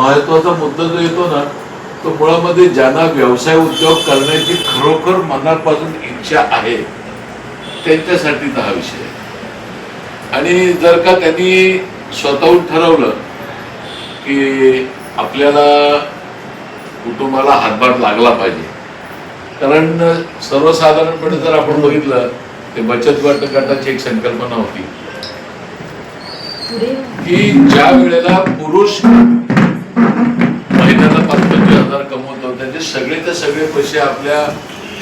महत्त्वाचा मुद्दा जो येतो ना तो मुळामध्ये ज्यांना व्यवसाय उद्योग करण्याची खरोखर मनापासून इच्छा आहे त्यांच्यासाठीचा हा विषय आहे. आणि जर का त्यांनी स्वतःहून ठरवलं की आपल्याला कुटुंबाला हातभार लागला पाहिजे कारण सर्वसाधारणपणे जर आपण बघितलं ते बचत गट गटाची एक संकल्पना होती की ज्या वेळेला पुरुष हजार कमवतो त्याचे सगळे ते सगळे पैसे आपल्या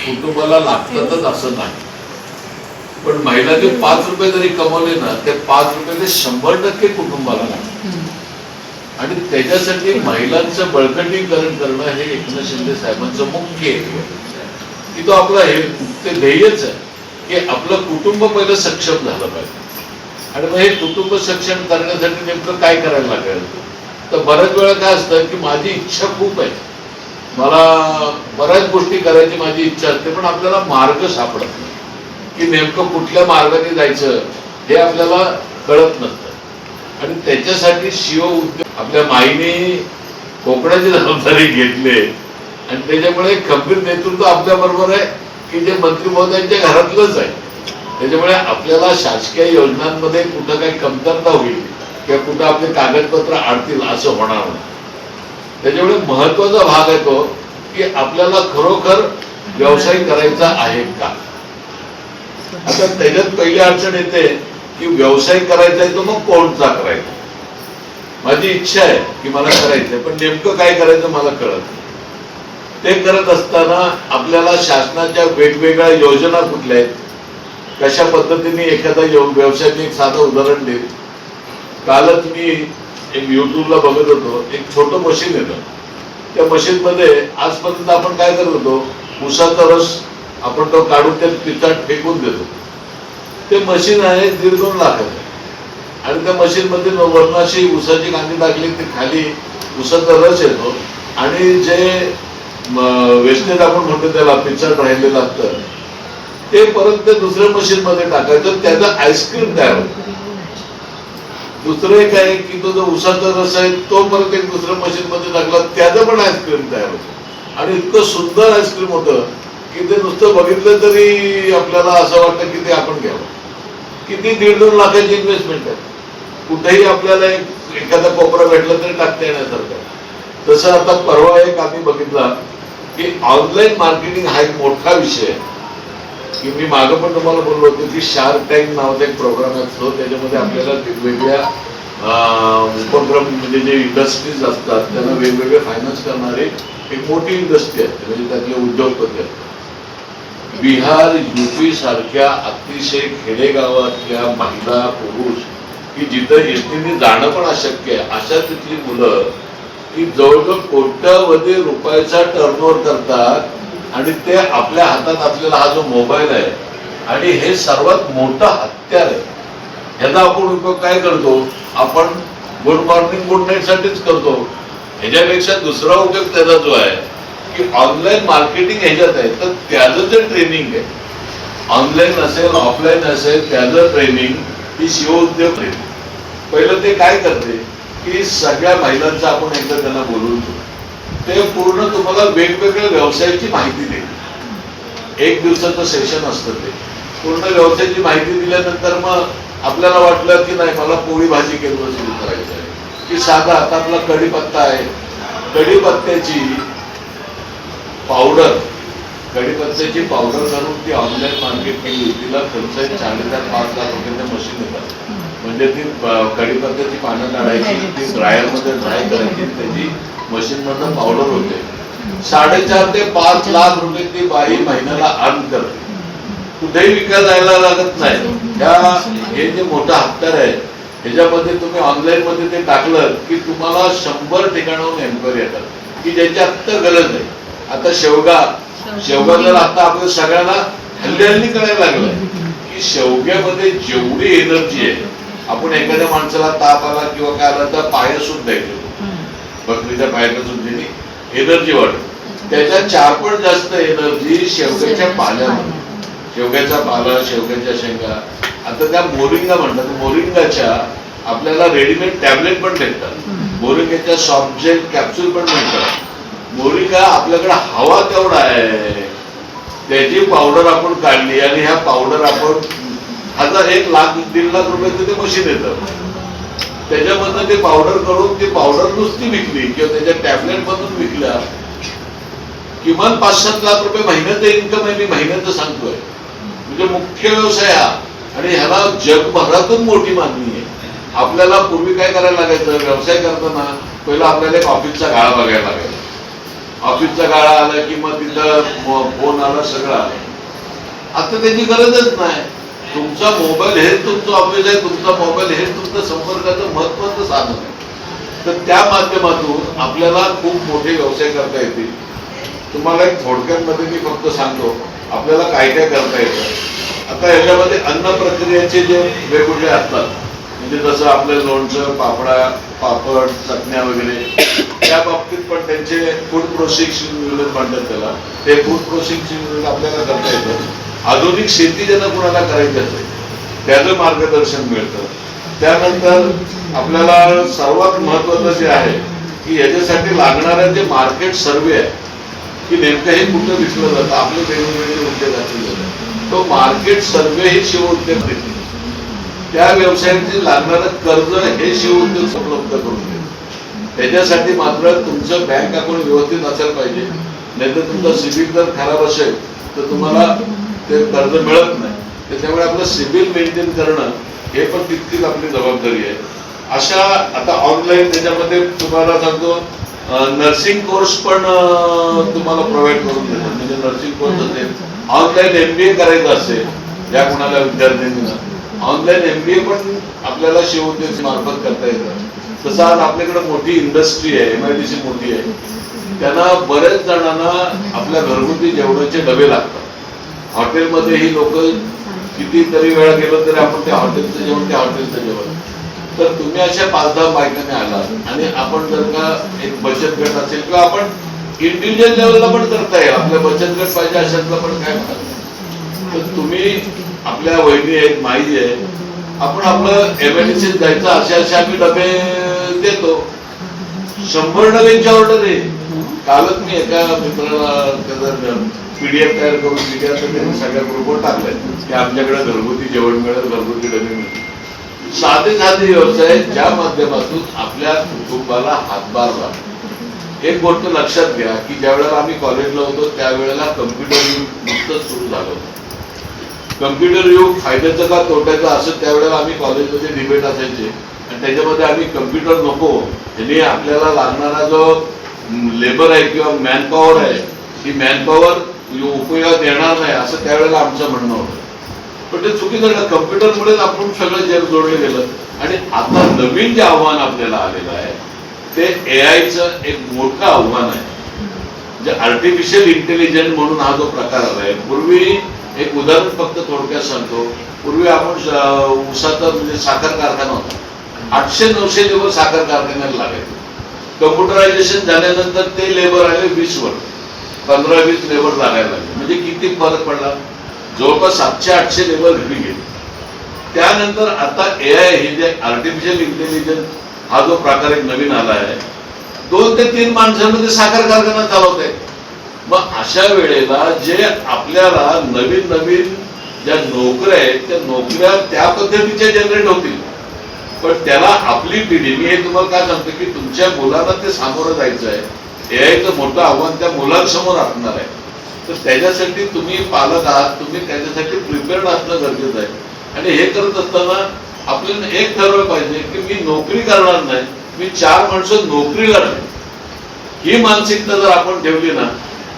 कुटुंबाला लागतातच असं नाही. पण महिला जे पाच रुपये जरी कमवले ना ते पाच रुपये ते शंभर टक्के कुटुंबाला लागतात. आणि त्याच्यासाठी महिलांचं बळकटीकरण करणं हे एकनाथ शिंदे साहेबांचं मुख्य आहे की तो आपला हे ते ध्येयच आहे की आपलं कुटुंब पहिलं सक्षम झालं पाहिजे. आणि मग हे कुटुंब सक्षम करण्यासाठी नेमकं काय करायला लागेल? तर बऱ्याच वेळा काय असतं की माझी इच्छा खूप आहे. मला बऱ्याच गोष्टी करायची माझी इच्छा असते पण आपल्याला मार्ग सापडत नाही. की नेमकं कुठल्या मार्गाने जायचं हे आपल्याला कळत नसतं. आणि त्याच्यासाठी शिव उद्योग आपल्या माईने कोकणाची जबाबदारी घेतली आणि त्याच्यामुळे खंबीर नेतृत्व आपल्या बरोबर आहे की जे मंत्री महोदयांच्या घरातलंच आहे. त्याच्यामुळे आपल्याला शासकीय योजनांमध्ये कुठं काही कमतरता होईल किंवा कुठं आपले कागदपत्र आडतील असं होणार नाही. त्याच्यामुळे महत्त्वाचा भाग आहे तो की आपल्याला खरोखर व्यवसाय करायचा आहे का? आता त्याच्यात पहिली अडचण येते की व्यवसाय करायचा आहे तो मग कोणता करायचा? माझी इच्छा आहे की मला करायचंय पण नेमकं काय करायचं मला कळत नाही. ते करत असताना आपल्याला शासनाच्या वेगवेगळ्या योजना कुठल्या आहेत? कशा पद्धतीने एखादा यो- एक साधं उदाहरण देईल? कालच मी एक युट्यूबला बघत होतो. एक छोटं मशीन येतं. त्या मशीन मध्ये आजपर्यंत आपण काय करत होतो? उसाचा रस आपण तो काढून त्या पिचात फेकून देतो. ते मशीन आहे दीड दोन लाखाचं. आणि त्या मशीन मध्ये वरणाशी उसाची कांदी टाकली ती खाली उसाचा रस येतो. आणि जे वेस्टेज आपण म्हणतो त्याला पिचट राहिलेलं असतं ते परत ते दुसऱ्या मशीन मध्ये टाकायचं. त्याचं आईस्क्रीम तयार होतं. दुसरं एक आहे की तो जो उसाचा रस आहे तो परत एक दुसऱ्या मशीन मध्ये टाकला त्याचं पण आईस्क्रीम तयार होतं. आणि इतकं सुंदर आईस्क्रीम होतं की ते नुसतं बघितलं तरी आपल्याला असं वाटतं की ते आपण घ्यावं. किती दीड दोन लाखाची इन्व्हेस्टमेंट आहे. कुठेही आपल्याला एक एखादा कोपरा भेटला तरी टाकता येण्यासारखं तसं आता परवा एक आम्ही बघितला की ऑनलाईन मार्केटिंग हा एक मोठा विषय आहे. की मी मागं पण तुम्हाला बोललो होतो की शार्क टँक नावाचा एक प्रोग्राम असतो त्याच्यामध्ये आपल्याला वेगवेगळ्या उपक्रम म्हणजे जे इंडस्ट्रीज असतात त्यांना वेगवेगळे फायनान्स करणारे एक मोठी इंडस्ट्री असते म्हणजे त्यातले उद्योगपती असतात बिहार युपी सारख्या अतिशय खेडेगावातल्या महिला पुरुष की जिथं एसटीने जाणं पण अशक्य आहे अशा तिथली मुलं की जवळजवळ कोट्यावधी रुपयाचा टर्नओव्हर करतात आणि ते आपल्या हातात असलेला हा जो मोबाईल आहे आणि हे सर्वात मोठं हत्यार आहे. ह्याचा आपण उपयोग काय करतो? आपण गुड मॉर्निंग गुड नाईट साठीच करतो. ह्याच्यापेक्षा दुसरा उपयोग त्याचा जो आहे की ऑनलाईन मार्केटिंग ह्याच्यात आहे तर त्याचं जे ट्रेनिंग आहे ऑनलाईन असेल ऑफलाईन असेल त्याचं ट्रेनिंग ही शिवउद्योग ट्रेनिंग पहिलं ते काय करते की सगळ्या महिलांचं आपण एकदा त्यांना बोलवून ते पूर्ण तुम्हाला वेगवेगळ्या व्यवसायाची माहिती देईल. एक दिवसाचं सेशन असतं ते. पूर्ण व्यवसायाची माहिती दिल्यानंतर मग आपल्याला वाटलं की नाही मला पोळी भाजी केंद्र सुरू करायचं आहे. की साधा आता आपला कढीपत्ता आहे. कढीपत्त्याची पावडर कढीपत्त्याची पावडर करून ती ऑनलाईन मार्केट केली तिला खर्च साडेचार पाच लाख रुपयाचं मशीन येतात म्हणजे ती कढीपत्त्याची पानं काढायची ती ड्रायरमध्ये ड्राय करायची त्याची मशीन मधनं पावडर होते. साडेचार ते पाच लाख रुपये ती बाई महिन्याला अर्न करते. कुठेही विकत जायला लागत नाही. त्या हे जे मोठा हत्यार आहे ह्याच्यामध्ये तुम्ही ऑनलाईन मध्ये ते टाकलं की तुम्हाला शंभर ठिकाणाहून एन्क्वायरी येतात. की ज्याची आत्ता गरज आहे. आता शेवगा शेवगा जर आता आपल्या सगळ्यांना हल्ली हल्ली करायला लागलं की शेवग्यामध्ये जेवढी एनर्जी आहे आपण एखाद्या माणसाला ताप आला किंवा काय आला तर पाया सुद्धा येतो बकरीच्या पायाच्या सुद्धीने एनर्जी वाढत त्याच्या चार पट जास्त एनर्जी शेवग्याच्या पाल्यामध्ये शेवग्याचा पाला शेवग्याच्या शेंगा. आता त्या मोरिंगा म्हणतात. मोरिंगाच्या आपल्याला रेडीमेड टॅबलेट पण भेटतात. मोरिकाच्या सॉफ्ट जेल कॅप्सूल पण मिळतात मोरिका आपल्याकडे हवा तेवढा आहे. त्याची पावडर आपण काढली आणि ह्या पावडर आपण हजार एक लाख दीड लाख रुपयाचं ते मशीन येतं. त्याच्यामधनं ते पावडर करून ती पावडर नुसती विकली किंवा त्याच्या टॅबलेट मधून विकल्या. किमान पाच सात लाख रुपये महिन्याचं इन्कम आहे मी महिन्याचं सांगतोय. म्हणजे मुख्य व्यवसाय हा. आणि ह्याला जगभरातून मोठी मागणी आहे. आपल्याला पूर्वी काय करायला लागायचं? व्यवसाय करताना पहिला आपल्याला एक ऑफिसचा गाळा बघायला लागायचा. ऑफिसचा गाळा आला की मग तिथं फोन आला सगळं आलं. आता त्याची गरजच नाही. तुमचा मोबाईल हे तुमचं ऑफिस आहे तुमचा मोबाईल हे तुमचं संपर्काचं महत्वाचं साधन आहे. तर त्या माध्यमातून आपल्याला खूप मोठे व्यवसाय करता येतील. तुम्हाला एक थोडक्यामध्ये मी फक्त सांगतो आपल्याला काय काय करता येतं. आता याच्यामध्ये अन्न प्रक्रियेचे जे वेगवेगळे असतात म्हणजे जसं आपलं लोणचं पापडा पापड चटण्या वगैरे त्या बाबतीत पण त्यांचे फूड प्रोसेसिंग युनिट म्हणतात त्याला. ते फूड प्रोसेसिंग युनिट आपल्याला करता येतं. आधुनिक शेती ज्यांना कुणाला करायची असेल त्याचं मार्गदर्शन मिळतं. त्यानंतर आपल्याला सर्वात महत्वाचं जे आहे की याच्यासाठी लागणारं जे मार्केट सर्वे आहे की नेमकं हे कुठं विकलं जातं आपले वेगवेगळे उद्योग जातात तो मार्केट सर्वे हे शिवउद्योग देते त्या व्यवसायाचे लागणारं कर्ज हे शिवउद्योग उपलब्ध करून देते. त्याच्यासाठी मात्र तुमचं बँक अकाउंट व्यवस्थित असायला पाहिजे. नाहीतर तुमचा सिबिल जर खराब असेल तर तुम्हाला ते कर्ज मिळत नाही. त्याच्यामुळे आपलं सिबिल मेंटेन करणं हे पण तितकीच आपली जबाबदारी आहे. अशा आता ऑनलाईन त्याच्यामध्ये तुम्हाला सांगतो नर्सिंग कोर्स पण तुम्हाला प्रोव्हाइड करून देतात. म्हणजे नर्सिंग कोर्स असेल ऑनलाईन एम बी ए करायचं असेल या कुणाला विद्यार्थ्यांना ऑनलाईन एम बी ए पण आपल्याला शिवउद्योग मार्फत करता येतं. तसं आज आपल्याकडे मोठी इंडस्ट्री आहे एम आय डी सी मोठी आहे. त्यांना बऱ्याच जणांना आपल्या घरगुती जेवणाचे डबे लागतात. हॉटेलमध्ये ही लोक कितीतरी वेळा गेलो तरी आपण त्या हॉटेलचं जेवण त्या हॉटेलचं जेवण. तर तुम्ही अशा पाच दहा बायकांनी आलात आणि आपण जर का एक बचत गट असेल किंवा आपण इंडिव्हिज्युअल लेवलला पण करता येईल आपल्या बचत गट पाहिजे अशातला पण काय म्हणत नाही. तर तुम्ही आपल्या वहिनी आहेत माई आहे आपण आपलं एमएनसीत जायचं असे असे आम्ही डबे देतो. शंभर डब्यांची ऑर्डर आहे. कालच मी एका मित्राला पीडीएफ तयार करून पीडीएफ त्यांनी सगळ्या ग्रुपवर टाकलंय. की आमच्याकडे घरगुती जेवण मिळेल घरगुती डबे मिळेल. साधे साधे व्यवसाय ज्या माध्यमातून आपल्या कुटुंबाला हातभार लागतो एक गोष्ट लक्षात घ्या की ज्या वेळेला आम्ही कॉलेजला होतो त्यावेळेला कम्प्युटर युग नुकतंच सुरू झालं होतं. कम्प्युटर युग फायद्याचं का तोट्याचं असं त्यावेळेला आम्ही कॉलेजमध्ये डिबेट असायचे. आणि त्याच्यामध्ये आम्ही कम्प्युटर नको यांनी आपल्याला लागणारा जो लेबर आहे किंवा मॅनपॉवर आहे ही मॅनपॉवर उपयोगात येणार नाही असं त्यावेळेला आमचं म्हणणं होतं. पण ते चुकीचं झालं कम्प्युटरमुळेच आपण सगळं जग जोडलं गेलं. आणि आता नवीन जे आव्हान आपल्याला आलेलं आहे ते ए आयचं एक मोठं आव्हान आहे. जे आर्टिफिशियल इंटेलिजन्स म्हणून हा जो प्रकार आलाय पूर्वी एक उदाहरण फक्त थोडक्यात सांगतो. पूर्वी आपण उसाचा ऊसाचा म्हणजे साखर कारखाना होता. आठशे नऊशे दिवस साखर कारखान्याला लागायचे. कम्प्युटरायझेशन झाल्यानंतर ते लेबर आले वीस वर पंधरा वीस लेबर लागायला लागले. म्हणजे किती फरक पडला? जवळपास सातशे आठशे लेबर घरी गेले. त्यानंतर आता ए आय हे जे आर्टिफिशियल इंटेलिजन्स हा जो प्रकार एक नवीन आला आहे दोन ते तीन माणसांमध्ये साखर कारखाना चालवत आहे मग अशा वेळेला जे आपल्याला नवीन नवीन ज्या नोकऱ्या आहेत त्या नोकऱ्या त्या पद्धतीच्या जनरेट होतील. पण त्याला आपली पिढी मी हे तुम्हाला काय सांगतो की तुमच्या मुलांना ते सामोरं जायचं आहे एआयचं मोठं आव्हान त्या मुलांसमोर असणार आहे. तर त्याच्यासाठी तुम्ही पालक आहात तुम्ही त्याच्यासाठी प्रिपेअर्ड असणं गरजेचं आहे. आणि हे करत असताना आपल्याला एक ठरवलं पाहिजे की मी नोकरी करणार नाही मी चार माणसं नोकरीला नाही. ही मानसिकता जर आपण ठेवली ना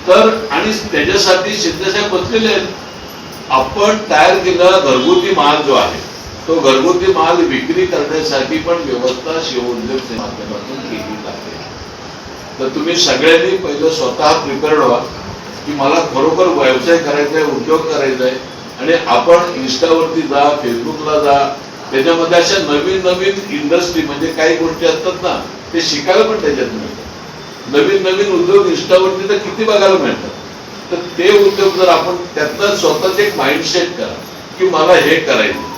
तर आणि त्याच्यासाठी शिंदेसाहेब बसलेले आहेत आपण तयार केलेला घरगुती माल जो आहे तो घरगुती माल विक्री करण्यासाठी पण व्यवस्था शिवउद्योग माध्यमातून केली जाते. तर तुम्ही सगळ्यांनी पहिलं स्वतः प्रिपेअर्ड व्हा की मला खरोखर व्यवसाय करायचा आहे उद्योग करायचा आहे आणि आपण इन्स्टावरती जा फेसबुकला जा त्याच्यामध्ये अशा नवीन नवीन इंडस्ट्री म्हणजे काही गोष्टी असतात ना ते शिकायला पण त्याच्यात मिळतात. नवीन नवीन उद्योग इंस्टावरती तर किती बघायला मिळतात. तर ते उद्योग जर आपण त्यातनं स्वतःच एक माइंडसेट करा की मला हे करायचं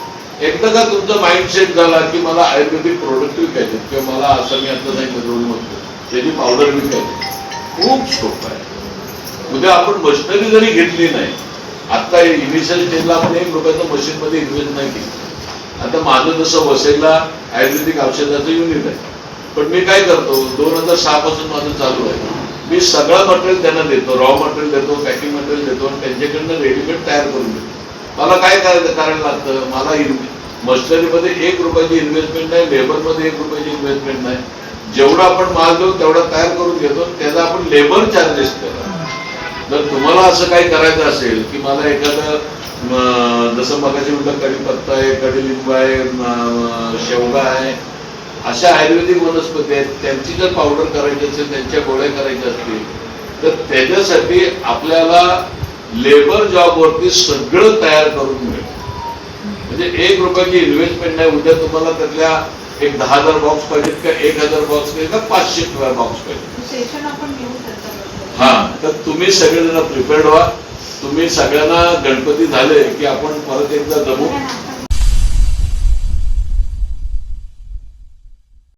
एकदा का तुमचा माइंडसेट झाला की मला आयुर्वेदिक प्रोडक्ट विकायचे किंवा मला असं मी आता नाही मिळवून म्हणतो त्याची पावडर विकायची खूप सोपं आहे. उद्या आपण मशिनरी जरी घेतली नाही आता इनिशियल स्टेजला आपण एक रुपयाचं मशीन मध्ये इन्व्हेस्ट नाही केली. आता माझं जसं वसईला आयुर्वेदिक औषधाचं युनिट आहे. पण मी काय करतो दोन हजार सहा पासून माझं चालू आहे. मी सगळं मटेरियल त्यांना देतो रॉ मटेरियल देतो पॅकिंग मटेरियल देतो आणि त्यांच्याकडनं रेडीमेड तयार करून देतो. मला काय करायचं? करायला लागतं? मला मशनरीमध्ये एक रुपयाची इन्व्हेस्टमेंट नाही लेबरमध्ये एक रुपयाची इन्व्हेस्टमेंट नाही. जेवढा आपण माल देऊ तेवढा तयार करून घेतो त्याचा आपण लेबर चार्जेस करा जर तुम्हाला असं काही करायचं असेल की मला एखादं जसं मगाशी म्हटलं कढीपत्ता आहे कडीलिंब आहे शेवगा आहे अशा आयुर्वेदिक वनस्पती आहेत त्यांची जर पावडर करायची असेल त्यांच्या गोळ्या करायच्या असतील तर त्याच्यासाठी आपल्याला लेबर जॉबवरती सगळं तयार करून मिळेल म्हणजे एक रुपयाची इन्व्हेस्टमेंट नाही उद्या तुम्हाला त्यातल्या एक दहा हजार बॉक्स पाहिजेत का एक हजार बॉक्स पाहिजे का पाचशे बॉक्स पाहिजे हा तर तुम्ही सगळेजण प्रिपेअर्ड व्हा. तुम्ही सगळ्यांना गणपती झाले की आपण परत एकदा जमू.